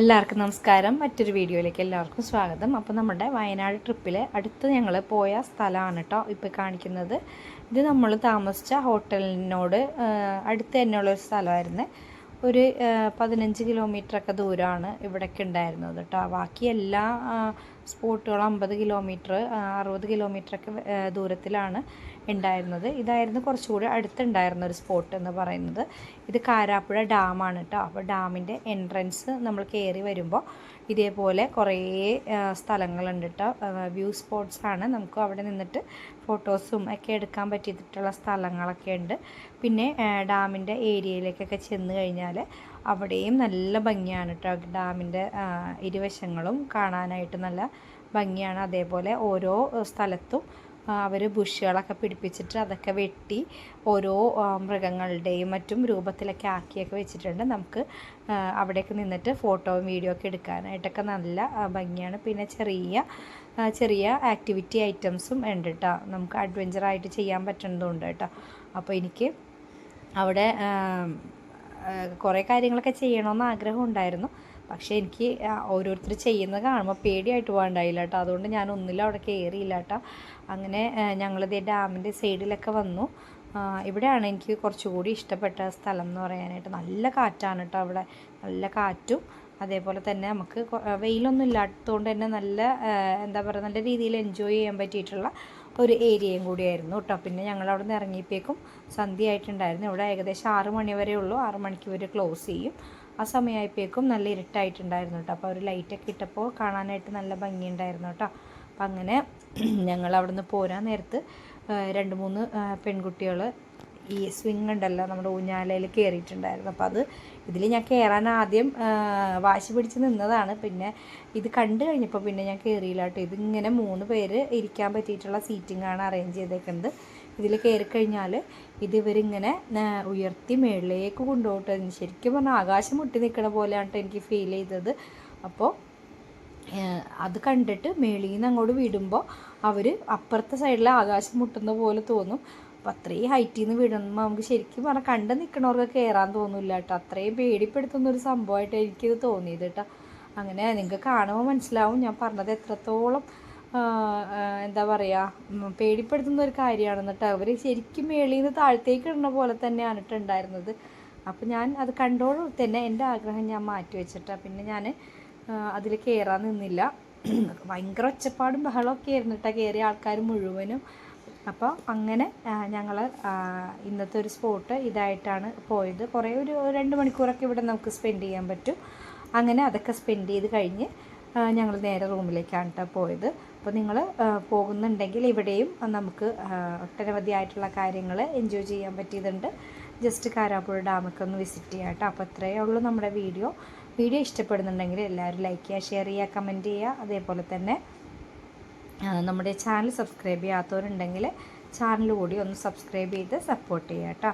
എല്ലാവർക്കും നമസ്കാരം. മറ്റൊരു വീഡിയോയിലേക്ക് എല്ലാവർക്കും സ്വാഗതം. അപ്പോൾ നമ്മുടെ വയനാട് ട്രിപ്പിൽ അടുത്ത് ഞങ്ങൾ പോയ സ്ഥലമാണ് കേട്ടോ ഇപ്പോൾ കാണിക്കുന്നത്. ഇത് നമ്മൾ താമസിച്ച ഹോട്ടലിനോട് അടുത്ത് തന്നെയുള്ള ഒരു സ്ഥലമായിരുന്നു. ഒരു പതിനഞ്ച് കിലോമീറ്ററൊക്കെ ദൂരമാണ് ഇവിടേക്ക് ഉണ്ടായിരുന്നത് കേട്ടോ ബാക്കി എല്ലാ ആ, സ്പോട്ടുകളും അമ്പത് കിലോമീറ്റർ അറുപത് കിലോമീറ്ററൊക്കെ ദൂരത്തിലാണ് ഉണ്ടായിരുന്നത്. ഇതായിരുന്നു കുറച്ചുകൂടി അടുത്തുണ്ടായിരുന്ന ഒരു സ്പോട്ട് എന്ന് പറയുന്നത്. ഇത് കാരാപ്പുഴ ഡാമാണ് കേട്ടോ അപ്പോൾ ഡാമിന്റെ എൻട്രൻസ് നമ്മൾ കയറി വരുമ്പോൾ ഇതേപോലെ കുറേ സ്ഥലങ്ങളുണ്ട് കേട്ടോ വ്യൂ സ്പോട്ട്സ് ആണ്. നമുക്ക് അവിടെ നിന്നിട്ട് ഫോട്ടോസും ഒക്കെ എടുക്കാൻ പറ്റിയിട്ടുള്ള സ്ഥലങ്ങളൊക്കെ ഉണ്ട്. പിന്നെ ഡാമിന്റെ ഏരിയയിലേക്കൊക്കെ ചെന്ന് കഴിഞ്ഞാൽ അവിടെയും നല്ല ഭംഗിയാണ് കേട്ടോ ഡാമിന്റെ ഇരുവശങ്ങളും കാണാനായിട്ട് നല്ല ഭംഗിയാണ്. അതേപോലെ ഓരോ സ്ഥലത്തും അവർ ബുഷുകളൊക്കെ പിടിപ്പിച്ചിട്ട് അതൊക്കെ വെട്ടി ഓരോ മൃഗങ്ങളുടെയും മറ്റും രൂപത്തിലൊക്കെ ആക്കിയൊക്കെ വെച്ചിട്ടുണ്ട്. നമുക്ക് അവിടെയൊക്കെ നിന്നിട്ട് ഫോട്ടോയും വീഡിയോ ഒക്കെ എടുക്കാനായിട്ടൊക്കെ നല്ല ഭംഗിയാണ്. പിന്നെ ചെറിയ ചെറിയ ആക്ടിവിറ്റി ഐറ്റംസും ഉണ്ട് കേട്ടോ നമുക്ക് അഡ്വഞ്ചറായിട്ട് ചെയ്യാൻ പറ്റുന്നതുണ്ട് കേട്ടോ അപ്പോൾ എനിക്ക് അവിടെ കുറേ കാര്യങ്ങളൊക്കെ ചെയ്യണമെന്ന് ആഗ്രഹം ഉണ്ടായിരുന്നു പക്ഷേ എനിക്ക് ഓരോരുത്തർ ചെയ്യുന്നത് കാണുമ്പോൾ പേടിയായിട്ട് പോകാണ്ടായില്ല കേട്ടോ. അതുകൊണ്ട് ഞാൻ ഒന്നിലും അവിടെ കയറിയില്ല കേട്ടോ. അങ്ങനെ ഞങ്ങളിത് ഡാമിന്റെ സൈഡിലൊക്കെ വന്നു. ഇവിടെയാണ് എനിക്ക് കുറച്ചുകൂടി ഇഷ്ടപ്പെട്ട സ്ഥലം എന്ന് പറയാനായിട്ട്. നല്ല കാറ്റാണ് കേട്ടോ അവിടെ. നല്ല കാറ്റും അതേപോലെ തന്നെ നമുക്ക് വെയിലൊന്നും ഇല്ലാത്തതുകൊണ്ട് തന്നെ നല്ല എന്താ പറയുക നല്ല രീതിയിൽ എൻജോയ് ചെയ്യാൻ പറ്റിയിട്ടുള്ള ഒരു ഏരിയയും കൂടിയായിരുന്നു കേട്ടോ. പിന്നെ ഞങ്ങൾ അവിടെ നിന്ന് ഇറങ്ങിയപ്പോഴേക്കും സന്ധ്യ ആയിട്ടുണ്ടായിരുന്നു. ഇവിടെ ഏകദേശം ആറ് മണി വരെ ഉള്ളൂ. ആറ് മണിക്ക് ഇവർ ക്ലോസ് ചെയ്യും. ആ സമയമായപ്പോഴേക്കും നല്ല ഇരുട്ടായിട്ടുണ്ടായിരുന്നു കേട്ടോ. അപ്പോൾ ഒരു ലൈറ്റൊക്കെ ഇട്ടപ്പോൾ കാണാനായിട്ട് നല്ല ഭംഗിയുണ്ടായിരുന്നു കേട്ടോ. അപ്പം അങ്ങനെ ഞങ്ങൾ അവിടെ നിന്ന് പോരാൻ നേരത്ത് രണ്ട് മൂന്ന് പെൺകുട്ടികൾ ഈ സ്വിങ് ഉണ്ടല്ലോ നമ്മുടെ ഊഞ്ഞാലയിൽ കയറിയിട്ടുണ്ടായിരുന്നു അപ്പോൾ അത് ഇതിൽ ഞാൻ കയറാൻ ആദ്യം വാശി പിടിച്ച് നിന്നതാണ്. പിന്നെ ഇത് കണ്ടു കഴിഞ്ഞപ്പോൾ പിന്നെ ഞാൻ കയറിയില്ല കേട്ടോ. ഇതിങ്ങനെ മൂന്ന് പേര് ഇരിക്കാൻ പറ്റിയിട്ടുള്ള സീറ്റിംഗ് ആണ് അറേഞ്ച് ചെയ്തേക്കുന്നത്. ഇതിൽ കയറി കഴിഞ്ഞാൽ ഇത് ഇവരിങ്ങനെ ഉയർത്തി മേളിലേക്ക് കൊണ്ടുപോകട്ടെ ശരിക്കും പറഞ്ഞാൽ ആകാശം മുട്ടി നിൽക്കണ പോലെയാണ് എനിക്ക് ഫീൽ ചെയ്തത്. അപ്പോൾ അത് കണ്ടിട്ട് മേളിൽ നിന്ന് അങ്ങോട്ട് വിടുമ്പോൾ അവർ അപ്പുറത്തെ സൈഡിൽ ആകാശം മുട്ടുന്ന പോലെ തോന്നും. അപ്പം അത്രയും ഹൈറ്റിൽ നിന്ന് വിടുമ്പോൾ നമുക്ക് ശരിക്കും പറഞ്ഞാൽ കണ്ട് നിൽക്കണവർക്ക് കയറാൻ തോന്നില്ല കേട്ടോ അത്രയും പേടിപ്പെടുത്തുന്ന ഒരു സംഭവമായിട്ട് എനിക്കിത് തോന്നിയത് കേട്ടോ അങ്ങനെ നിങ്ങൾക്ക് കാണുമ്പോൾ മനസ്സിലാവും ഞാൻ പറഞ്ഞത് എത്രത്തോളം എന്താ പറയുക പേടിപ്പെടുത്തുന്ന ഒരു കാര്യമാണെന്ന് കേട്ടോ അവർ ശരിക്കും മേളിൽ നിന്ന് താഴത്തേക്ക് ഇടുന്ന പോലെ തന്നെയാണ് കേട്ടോ ഉണ്ടായിരുന്നത് അപ്പോൾ ഞാൻ അത് കണ്ടോളൂ. തന്നെ എന്റെ ആഗ്രഹം ഞാൻ മാറ്റി വെച്ചിട്ടാണ് പിന്നെ ഞാൻ അതിൽ കയറാൻ നിന്നില്ല. ഭയങ്കര ഒച്ചപ്പാടും ബഹളമൊക്കെ ആയിരുന്നു കേട്ടോ കയറിയ ആൾക്കാർ മുഴുവനും. അപ്പോൾ അങ്ങനെ ഞങ്ങൾ ഇന്നത്തെ ഒരു സ്പോട്ട് ഇതായിട്ടാണ് പോയത്. കുറേ ഒരു രണ്ട് മണിക്കൂറൊക്കെ ഇവിടെ നമുക്ക് സ്പെൻഡ് ചെയ്യാൻ പറ്റും. അങ്ങനെ അതൊക്കെ സ്പെൻഡ് ചെയ്ത് കഴിഞ്ഞ് ഞങ്ങൾ നേരെ റൂമിലേക്കാണ് കേട്ടോ പോയത്. അപ്പോൾ നിങ്ങൾ പോകുന്നുണ്ടെങ്കിൽ ഇവിടെയും നമുക്ക് ഒട്ടനവധി ആയിട്ടുള്ള കാര്യങ്ങൾ എൻജോയ് ചെയ്യാൻ പറ്റിയതുണ്ട്. ജസ്റ്റ് കാരാപ്പുഴ ഡാമൊക്കെ ഒന്ന് വിസിറ്റ് ചെയ്യാം കേട്ടോ അപ്പോൾ ഇത്രയേ ഉള്ളൂ നമ്മുടെ വീഡിയോ. വീഡിയോ ഇഷ്ടപ്പെടുന്നുണ്ടെങ്കിൽ എല്ലാവരും ലൈക്ക് ചെയ്യുക ഷെയർ ചെയ്യുക കമന്റ് ചെയ്യുക. അതേപോലെ തന്നെ നമ്മുടെ ചാനൽ സബ്സ്ക്രൈബ് ചെയ്യാത്തവരുണ്ടെങ്കിൽ ചാനൽ കൂടി ഒന്ന് സബ്സ്ക്രൈബ് ചെയ്ത് സപ്പോർട്ട് ചെയ്യാം കേട്ടോ.